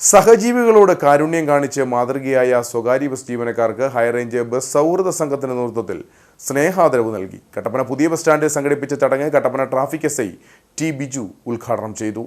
സഹജീവികളോട് കാരുണ്യം കാണിച്ച് മാതൃകയായ സ്വകാര്യ ബസ് ജീവനക്കാർക്ക് ഹൈറേഞ്ച് ബസ് സൗഹൃദ സംഘത്തിന്റെ നേതൃത്വത്തിൽ സ്നേഹാദരവ് നൽകി. കട്ടപ്പന പുതിയ ബസ് സ്റ്റാൻഡിൽ സംഘടിപ്പിച്ച ചടങ്ങ് Kattappana traffic S I T Biju ഉദ്ഘാടനം ചെയ്തു.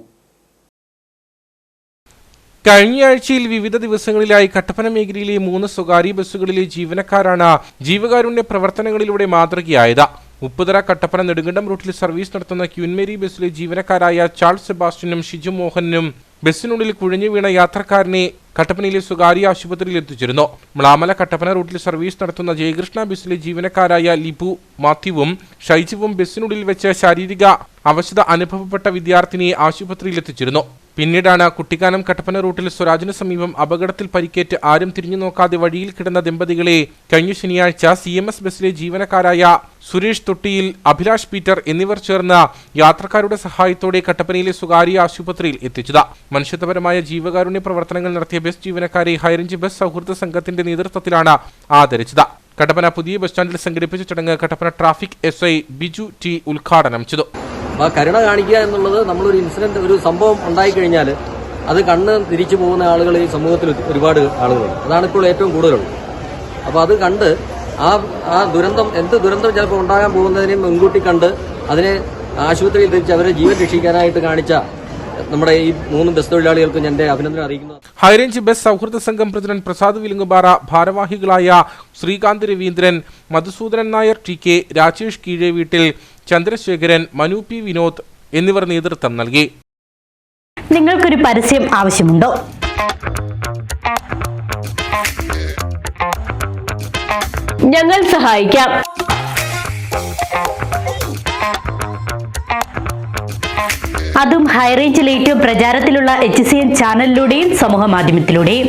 കഴിഞ്ഞയാഴ്ചയിൽ വിവിധ ദിവസങ്ങളിലായി കട്ടപ്പന മേഖലയിലെ മൂന്ന് സ്വകാര്യ ബസ്സുകളിലെ ജീവനക്കാരാണ് ജീവകാരുണ്യ പ്രവർത്തനങ്ങളിലൂടെ മാതൃകയായത്. ഉപ്പുതറ കട്ടപ്പന നെടുങ്കണ്ടം റൂട്ടിൽ സർവീസ് നടത്തുന്ന ക്യൂൻമേരി ബസ്സിലെ ജീവനക്കാരായ ചാൾസ് സെബാസ്റ്റ്യനും ഷിജു മോഹനും ബസ്സിനുള്ളിൽ കുഴഞ്ഞു വീണ യാത്രക്കാരനെ കട്ടപ്പനയിലെ സ്വകാര്യ ആശുപത്രിയിൽ എത്തിച്ചിരുന്നു. മ്ലാമല കട്ടപ്പന റൂട്ടിൽ സർവീസ് നടത്തുന്ന ജയകൃഷ്ണ ബസ്സിലെ ജീവനക്കാരായ ലിപു മാത്യുവും ഷൈജുവും ബസ്സിനുള്ളിൽ വെച്ച് ശാരീരിക അവശത അനുഭവപ്പെട്ട വിദ്യാർത്ഥിനിയെ ആശുപത്രിയിൽ എത്തിച്ചിരുന്നു. പിന്നീടാണ് കുട്ടിക്കാനം കട്ടപ്പന റൂട്ടിൽ സ്വരാജിന് സമീപം അപകടത്തിൽ പരിക്കേറ്റ് ആരും തിരിഞ്ഞു നോക്കാതെ വഴിയിൽ കിടന്ന ദമ്പതികളെ കഴിഞ്ഞ ശനിയാഴ്ച സി എം എസ് ബസ്സിലെ ജീവനക്കാരായ സുരേഷ് തൊട്ടിയിൽ അഭിലാഷ് പീറ്റർ എന്നിവർ ചേർന്ന് യാത്രക്കാരുടെ സഹായത്തോടെ കട്ടപ്പനയിലെ സ്വകാര്യ ആശുപത്രിയിൽ എത്തിച്ചത്. മനുഷ്യത്വപരമായ ജീവകാരുണ്യ പ്രവർത്തനങ്ങൾ നടത്തിയ ബസ് ജീവനക്കാരെ ഹൈറേഞ്ച് ബസ് സൗഹൃദ സംഘത്തിന്റെ നേതൃത്വത്തിലാണ് ആദരിച്ചത്. കട്ടപ്പന പുതിയ ബസ് സ്റ്റാൻഡിൽ സംഘടിപ്പിച്ച ചടങ്ങ് Kattappana traffic S Biju T ഉദ്ഘാടനം ചെയ്തു. ആ കരുണ കാണിക്കുക എന്നുള്ളത് നമ്മളൊരു ഇൻസിഡന്റ് ഒരു സംഭവം ഉണ്ടായിക്കഴിഞ്ഞാൽ അത് കണ്ണ് തിരിച്ചു പോകുന്ന ആളുകൾ ഈ സമൂഹത്തിൽ ഒരുപാട് ആളുകളുണ്ട്. അതാണ് ഇപ്പോൾ ഏറ്റവും കൂടുതലുള്ളത്. അപ്പോൾ അത് കണ്ട് ആ ആ ദുരന്തം എന്ത് ദുരന്തം ചിലപ്പോൾ ഉണ്ടാകാൻ പോകുന്നതിനെ മുൻകൂട്ടി കണ്ട് അതിനെ ആശുപത്രിയിൽ തിരിച്ച് അവരെ ജീവൻ രക്ഷിക്കാനായിട്ട് കാണിച്ച നമ്മുടെ ഈ മൂന്ന് ബസ് തൊഴിലാളികൾക്കും എന്റെ അഭിനന്ദനം അറിയിക്കുന്നു. ഹൈറേഞ്ച് ബസ് സൗഹൃദ സംഘം പ്രസിഡന്റ് പ്രസാദ് വിലുങ്കുപാറ ഭാരവാഹികളായ ശ്രീകാന്ത് രവീന്ദ്രൻ മധുസൂദനൻ നായർ ടി കെ രാജേഷ് കീഴേ വീട്ടിൽ ചന്ദ്രശേഖരൻ മനു പി വിനോദ് എന്നിവർ നേതൃത്വം നൽകി. നിങ്ങൾക്കൊരു പരസ്യം ആവശ്യമുണ്ടോ? ഞങ്ങൾ സഹായിക്കാം. അതും ഹൈറേഞ്ചിൽ ഏറ്റവും പ്രചാരത്തിലുള്ള എച്ച് സി എൻ ചാനലിലൂടെയും സമൂഹ മാധ്യമത്തിലൂടെയും.